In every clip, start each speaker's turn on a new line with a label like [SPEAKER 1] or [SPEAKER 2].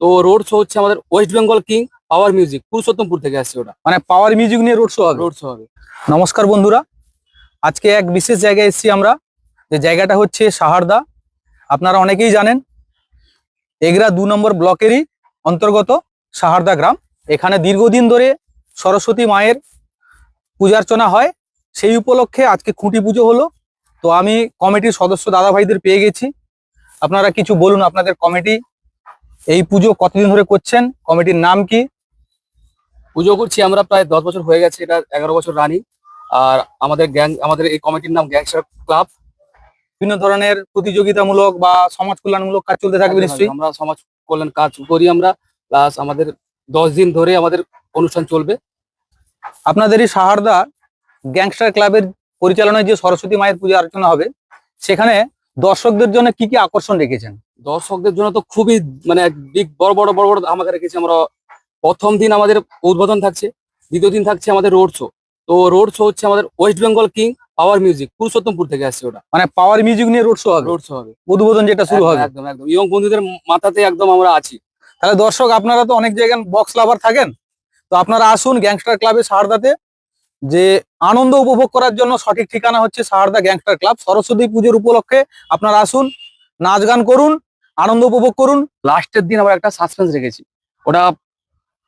[SPEAKER 1] তো road show হচ্ছে আমাদের West Bengal King Power Music Purushottampur থেকে আসছে ওটা।
[SPEAKER 2] মানে পাওয়ার মিউজিক নিয়ে রোড শো হবে?
[SPEAKER 1] রোড শো হবে।
[SPEAKER 2] নমস্কার বন্ধুরা আজকে এক বিশেষ জায়গায় এসেছি আমরা। যে জায়গাটা হচ্ছে সাহারদা। আপনারা অনেকেই জানেন এগরা দু নম্বর ব্লকেরই অন্তর্গত সাহারদা গ্রাম। এখানে দীর্ঘদিন ধরে সরস্বতী মায়ের পূজার্চনা হয়। সেই উপলক্ষে আজকে খুঁটি পুজো হলো। তো আমি কমিটির সদস্য দাদা ভাইদের পেয়ে গেছি। আপনারা কিছু বলুন আপনাদের কমিটি এই পুজো কতদিন ধরে করছেন? কমিটির নাম কি?
[SPEAKER 1] পুজো করছি আমরা প্রায় দশ বছর হয়ে গেছে এটা এগারো বছর রানি। আর আমাদের গ্যাং আমাদের এই কমিটির নাম গ্যাংস্টার ক্লাব
[SPEAKER 2] বিভিন্ন ধরনের প্রতিযোগিতামূলক বা সমাজ কল্যাণমূলক কাজ চলতে থাকবে নিশ্চয়ই?
[SPEAKER 1] আমরা সমাজ কল্যাণ কাজ করি আমরা প্লাস আমাদের দশ দিন ধরে আমাদের অনুষ্ঠান চলবে।
[SPEAKER 2] আপনাদের এই সাহারদা গ্যাংস্টার ক্লাবের পরিচালনায় যে সরস্বতী মায়ের পূজা অর্চনা হবে সেখানে দর্শকদের জন্য কি কি আকর্ষণ রেখেছেন?
[SPEAKER 1] দর্শকদের জন্য তো খুবই মানে বিগ বড় বড় বড় বড় ধামাকা রেখেছি আমরা। প্রথম দিন আমাদের উদ্বোধন থাকছে দ্বিতীয় দিন থাকছে আমাদের রোড শো তো রোড শো হচ্ছে আমাদের West Bengal King Power Music Purushottampur থেকে আসছে ওটা।
[SPEAKER 2] মানে পাওয়ার মিউজিক নিয়ে রোড শো হবে?
[SPEAKER 1] রোড শো হবে।
[SPEAKER 2] উদ্বোধন যেটা শুরু হবে?
[SPEAKER 1] একদম একদম। ইয়ং বন্ধুদের মাথাতে একদম আমরা আছি।
[SPEAKER 2] তাহলে দর্শক আপনারা তো অনেক জায়গায় বক্স লাভার থাকেন। তো আপনারা আসুন গ্যাংস্টার ক্লাবে সাহারদাতে যে আনন্দ উপভোগ করার জন্য সঠিক ঠিকানা হচ্ছে সাহারদা গ্যাংস্টার ক্লাব সরস্বতী পুজোর উপলক্ষে আপনারা আসুন নাচ গান করুন আনন্দ উপভোগ করুন।
[SPEAKER 1] লাস্টের দিন আমরা একটা সাসপেন্স রেখেছি। ওটা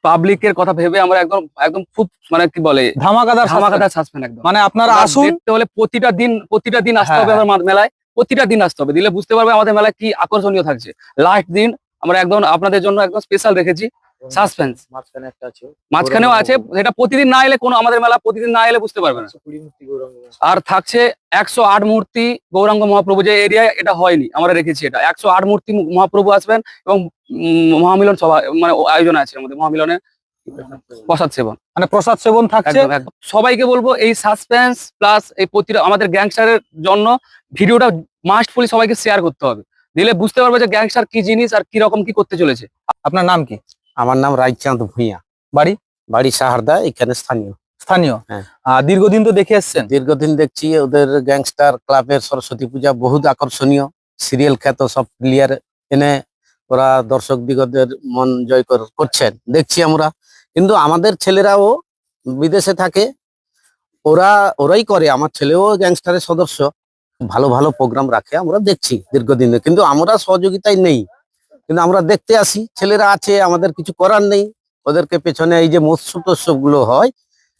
[SPEAKER 1] পাবলিকের কথা ভেবে আমরা একদম একদম খুব মানে কি বলে?
[SPEAKER 2] ধামাকাদার।
[SPEAKER 1] ধামাকাদার সাসপেন্স একদম।
[SPEAKER 2] মানে আপনারা আসুন।
[SPEAKER 1] দেখতে হলে প্রতিটা দিন প্রতিটা দিন আসতে
[SPEAKER 2] হ্যাঁ,
[SPEAKER 1] হবে আমার মেলায়। প্রতিটা দিন আসতে হবে। দিলে বুঝতে পারবে আমাদের মেলায় কি আকর্ষণীয় থাকছে। লাস্ট দিন আমরা একদম আপনাদের জন্য একদম স্পেশাল রেখেছি সাসপেন্স
[SPEAKER 3] মাঝখানে একটা আছে।
[SPEAKER 1] মাঝখানেও আছে সেটা প্রতিদিন না এলে কোনো আমাদের মেলা প্রতিদিন না এলে বুঝতে পারবে না। আর থাকছে একশো আট মূর্তি গৌরাঙ্গ মহাপ্রভু যে এরিয়ায় এটা হয়নি আমরা রেখেছি এটা। একশো আট মূর্তি মহাপ্রভু আসবেন এবং মহামিলন সভা মানে আয়োজন আছে আমাদের মহামিলনে। প্রসাদ সেবন।
[SPEAKER 2] মানে প্রসাদ সেবন থাকছে?
[SPEAKER 1] সবাইকে বলব এই সাসপেন্স প্লাস এই প্রতিটা আমাদের গ্যাংস্টারের জন্য ভিডিওটা মাস্টফুলি সবাইকে শেয়ার করতে হবে। দিলে বুঝতে পারবে যে গ্যাংস্টার কি জিনিস আর কি রকম কি করতে চলেছে।
[SPEAKER 2] আপনার নাম কি?
[SPEAKER 3] আমার নাম রায়চাঁদ ভূঁইয়া।
[SPEAKER 2] বাড়ি
[SPEAKER 3] বাড়ি সাহারদা এখানে স্থানীয়।
[SPEAKER 2] স্থানীয়?
[SPEAKER 3] হ্যাঁ।
[SPEAKER 2] দীর্ঘদিন তো দেখে এসছেন?
[SPEAKER 3] দীর্ঘদিন দেখছি ওদের গ্যাংস্টার ক্লাবের সরস্বতী পূজা বহুত আকর্ষণীয়। সিরিয়াল খ্যাত সব প্লেয়ার এনে ওরা দর্শক দিগদের মন জয় কর- করছেন। দেখছি আমরা। কিন্তু আমাদের ছেলেরাও বিদেশে থাকে। ওরা ওরাই করে। আমার ছেলেও গ্যাংস্টারের সদস্য। ভালো ভালো প্রোগ্রাম রাখে আমরা দেখছি দীর্ঘদিন। কিন্তু আমরা সহযোগিতায় নেই। কিন্তু আমরা দেখতে আসি, ছেলেরা আছে, আমাদের কিছু করার নেই। ওদেরকে পেছনে এই যে মৎস্য টৎস্যগুলো হয়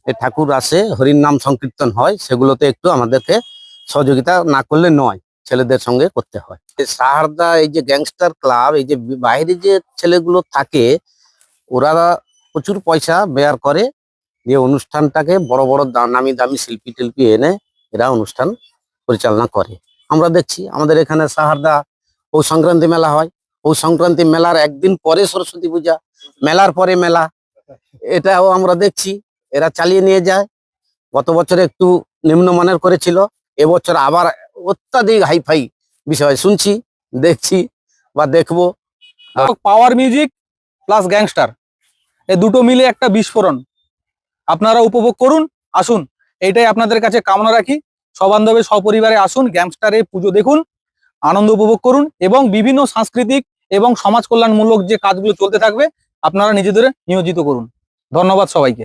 [SPEAKER 3] ঠাকুর আসে, হরির নাম সংকীর্তন হয়, সেগুলোতে একটু আমাদেরকে সহযোগিতা না করলে নয়, ছেলেদের সঙ্গে করতে হয়। সাহারদা, এই যে গ্যাংস্টার ক্লাব, এই যে বাইরে যে ছেলেগুলো থাকে, ওরা প্রচুর পয়সা বেয়ার করে যে অনুষ্ঠানটাকে বড় বড় নামি দামি শিল্পী টিল্পি এনে এরা অনুষ্ঠান পরিচালনা করে। আমরা দেখছি, আমাদের এখানে সাহারদা পৌষ সংক্রান্তি মেলা হয় পৌষ সংক্রান্তি মেলার একদিন পরে সরস্বতী পূজা, মেলার পরে মেলা। এটাও আমরা দেখছি, এরা চালিয়ে নিয়ে যায়। গত বছর একটু নিম্নমানের করেছিল, এবছর আবার অত্যাধিক হাইফাই বিষয় শুনছি, দেখছি বা দেখব।
[SPEAKER 2] পাওয়ার মিউজিক প্লাস গ্যাংস্টার এই দুটো মিলে একটা বিস্ফোরণ। আপনারা উপভোগ করুন, আসুন। এইটাই আপনাদের কাছে কামনা রাখি। সবান্ধবে সপরিবারে আসুন, গ্যাংস্টারে পুজো দেখুন। আনন্দ উপভোগ করুন এবং বিভিন্ন সাংস্কৃতিক এবং সমাজ কল্যাণমূলক যে কাজগুলো চলতে থাকবে, আপনারা নিজেদের নিয়োজিত করুন। ধন্যবাদ সবাইকে।